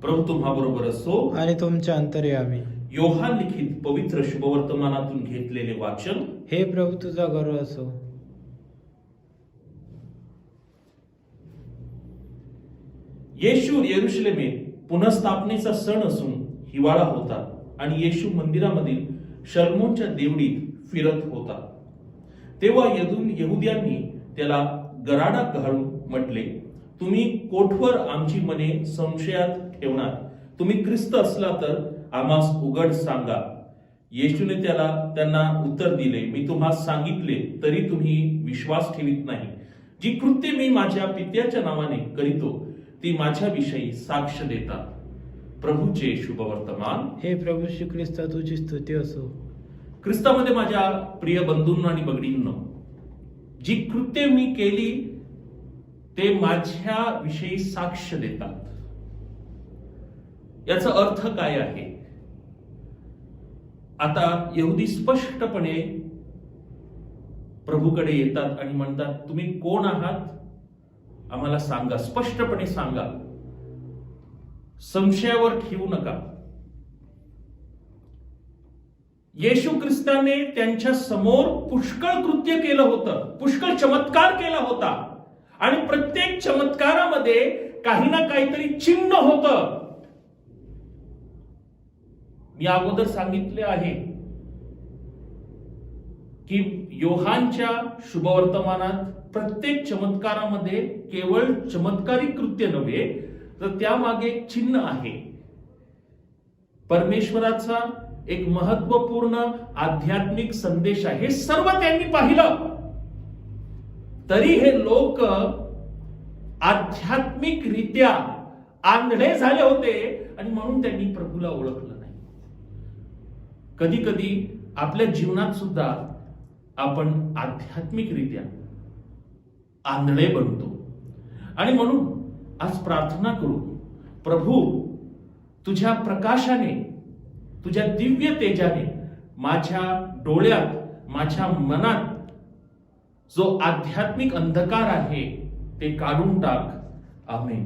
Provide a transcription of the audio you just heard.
प्रभू तुम्हा बरोबर असो. आणि तुमच्या अंतर्यामी योहान लिखित पवित्र शुभवर्तमानातून घेतलेले वाचन. हे प्रभू तुझा गर्व असो. येशू येरुशलेमेत पुनःस्थापनेचा सण असून हिवाळा होता आणि येशू मंदिरामधील शल्मोनच्या देवडीत फिरत होता. तेव्हा यदून यहुद्यांनी त्याला गराडा घालून म्हटले तुम्ही कोठवर आमची मने संशयात ठेवणार? तुम्ही ख्रिस्त असला तर आम्हास उघड सांगा. येशूने त्याला त्यांना उत्तर दिले मी तुम्हाला सांगितले तरी तुम्ही विश्वास ठेवित नाही. जी कृत्ये मी माझ्या पित्याच्या नावाने करीतो ती माझ्याविषयी साक्ष देतात. प्रभूचे शुभवर्तमान हे प्रभू श्री ख्रिस्ता तुझी स्तुती असो. ख्रिस्तामध्ये माझ्या प्रिय बंधूंनो आणि बगडींनो जी कृत्ये मी केली ते माझ्या विषयी साक्ष देतात. याचा अर्थ काय आहे? आता यहुदी स्पष्टपणे प्रभूकडे येतात आणि म्हणतात तुम्ही कोण आहात? आम्हाला सांगा स्पष्टपणे सांगा. संशयावर ठेवू नका. येशू ख्रिस्ताने त्यांच्यासमोर पुष्कळ कृत्य केलं होतं पुष्कळ चमत्कार केला होता. आणि प्रत्येक चमत्कारामध्ये काही ना काहीतरी चिन्ह होत. मी अगोदर सांगितले आहे की योहानच्या शुभवर्तमानात प्रत्येक चमत्कारामध्ये केवळ चमत्कारी कृत्य नव्हे तर त्यामागे एक चिन्ह आहे. परमेश्वराचा एक महत्त्वपूर्ण आध्यात्मिक संदेश आहे. हे सर्व त्यांनी पाहिलं. तरी हे लोक आध्यात्मिकरित्या आंधळे झाले होते आणि म्हणून त्यांनी प्रभूला ओळखलं नाही. कधी कधी आपल्या जीवनात सुद्धा आपण आध्यात्मिकरित्या आंधळे बनतो. आणि म्हणून आज प्रार्थना करू प्रभू तुझ्या प्रकाशाने तुझ्या दिव्य तेजाने माझ्या डोळ्यात माझ्या मनात जो आध्यात्मिक अंधकार आहे ते काढून टाक. आम्ही